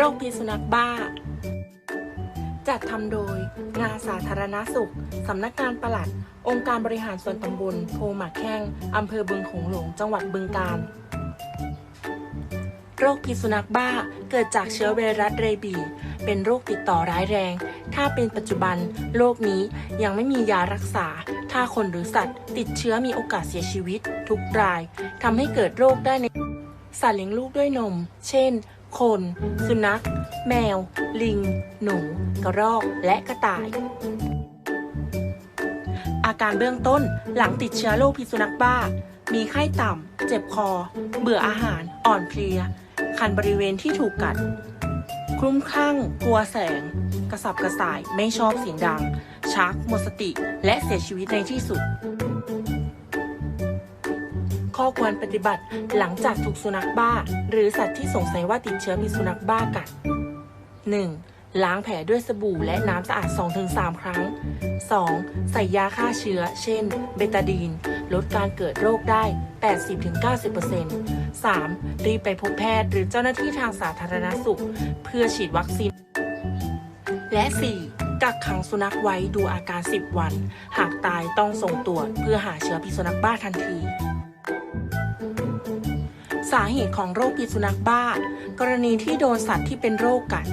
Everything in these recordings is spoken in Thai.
โรคพิษสุนัขบ้า จัดทำโดย งานสาธารณสุข สำนักงานปลัด องค์การบริหารส่วนตำบลโพหมากแข้งอำเภอบึงโขงหลง จังหวัดบึงกาฬโรคพิษสุนัขบ้าเกิดจากเชื้อไวรัสเรบี เป็นโรคติดต่อร้ายแรง ถ้าเป็นปัจจุบัน โรคนี้ยังไม่มียารักษา ถ้าคนหรือสัตว์ ติดเชื้อมีโอกาสเสียชีวิต ทุกราย ทำให้เกิดโรคได้ในสัตว์เลี้ยงลูกด้วยนม เช่น คน สุนัข แมว ลิง หนู กระรอก และกระต่าย อาการเบื้องต้นหลังติดเชื้อโรคพิษสุนัขบ้า มีไข้ต่ำ เจ็บคอ เบื่ออาหาร อ่อนเพลีย คันบริเวณที่ถูกกัด คลุ้มคลั่ง กลัวแสง กระสับกระส่าย ไม่ชอบเสียงดัง ชัก หมดสติ และเสียชีวิตในที่สุด ข้อควรปฏิบัติ หลังจากถูกสุนัขบ้า หรือสัตว์ที่สงสัยว่าติดเชื้อมีสุนัขบ้ากัด 1. ล้างแผลด้วยสบู่และน้ำสะอาด 2-3 ครั้ง 2. ใส่ยาฆ่าเชื้อ เช่น เบตาดีน ลดการเกิดโรคได้ 80-90% 3. รีบไปพบแพทย์หรือเจ้าหน้าที่ทางสาธารณสุข เพื่อฉีดวัคซีน และ 4. กักขังสุนัขไว้ดูอาการ 10 วัน หากตายต้องส่งตรวจเพื่อหาเชื้อพิษสุนัขบ้าทันที สาเหตุของโรคพิษสุนัขบ้า กรณีที่โดนสัตว์ที่เป็นโรคกัด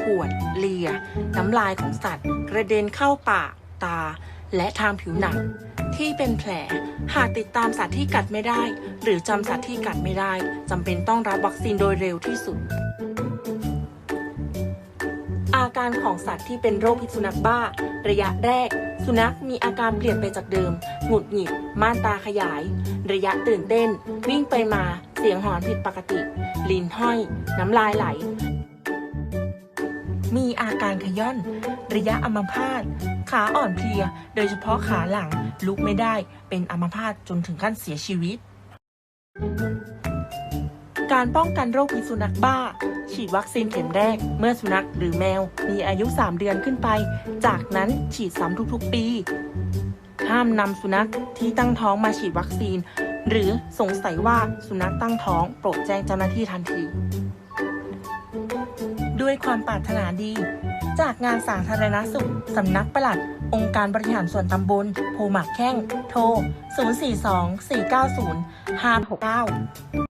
ขวด เลีย น้ำลายของสัตว์ กระเด็นเข้าปาก ตา และทางผิวหนัง ที่เป็นแผล หากติดตามสัตว์ที่กัดไม่ได้ หรือจำสัตว์ที่กัดไม่ได้จำเป็นต้องรับวัคซีนโดยเร็วที่สุด การของสัตว์ที่เป็นโรคพิษสุนัขบ้า ระยะแรก สุนัขมีอาการเปลี่ยนไปจากเดิม หงุดหงิด ม่านตาขยาย ระยะตื่นเต้น วิ่งไปมา เสียงหอนผิดปกติ ลิ้นห้อย น้ำลายไหล มีอาการขย่อน ระยะอัมพาต ขาอ่อนเพลีย โดยเฉพาะขาหลัง ลุกไม่ได้ เป็นอัมพาตจนถึงขั้นเสียชีวิต การป้องกันโรคพิษสุนัขบ้า ฉีดวัคซีนเข็มแรก เมื่อสุนัขหรือแมว มีอายุ 3 เดือนขึ้นไป จากนั้นฉีดซ้ำทุกๆปี ห้ามนำสุนัขที่ตั้งท้องมาฉีดวัคซีน หรือสงสัยว่าสุนัขตั้งท้องโปรดแจ้งเจ้าหน้าที่ทันที ด้วยความปรารถนาดี จากงานสาธารณสุขสำนักปลัดองค์การบริหารส่วนตำบลโพหมักแข้ง โทร 042 490 569